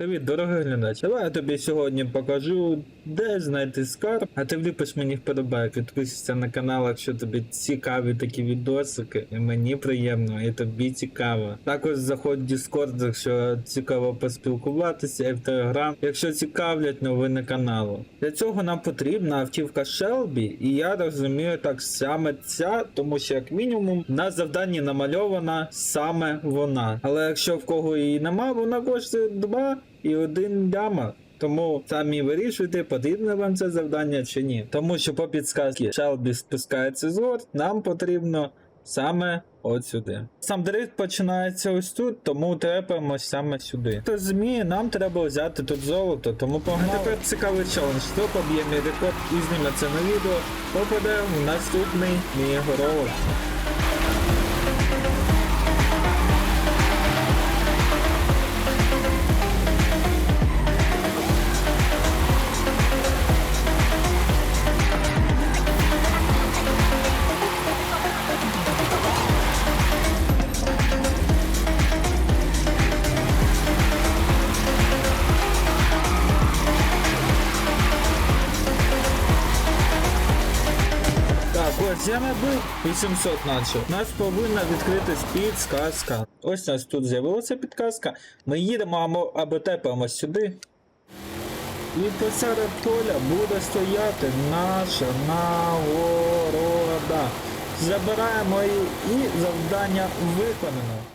Привіт, дорогий глядач. Давай я тобі сьогодні покажу, де знайти скарб, а ти вліпиш мені вподобайк. Підписуйся на канал, якщо тобі цікаві такі відосики. І мені приємно, і тобі цікаво. Також заходь в Discord, якщо цікаво поспілкуватися, і в Telegram, якщо цікавлять новини каналу. Для цього нам потрібна автівка Shelby, і я розумію так саме ця, тому що як мінімум на завданні намальована саме вона. Але якщо в кого її нема, вона коштує 2 і 1 ляма. Тому самі вирішуйте, потрібно вам це завдання чи ні. Тому що по підсказці Shelby спускається з гор, нам потрібно саме от сюди. Сам дрифт починається ось тут, тому трепаємось саме сюди. Хто зміє, нам треба взяти тут золото, тому погнали. А тепер цікавий челендж. Хто поб'є мій рекорд і зніме це на відео, попаде в наступний мій ролик. Ось я набив 800 наче. У нас повинна відкритись підсказка. Ось у нас тут з'явилася підказка. Ми їдемо або, тепаємось сюди. І посеред поля буде стояти наша нагорода. Забираємо її і завдання виконано.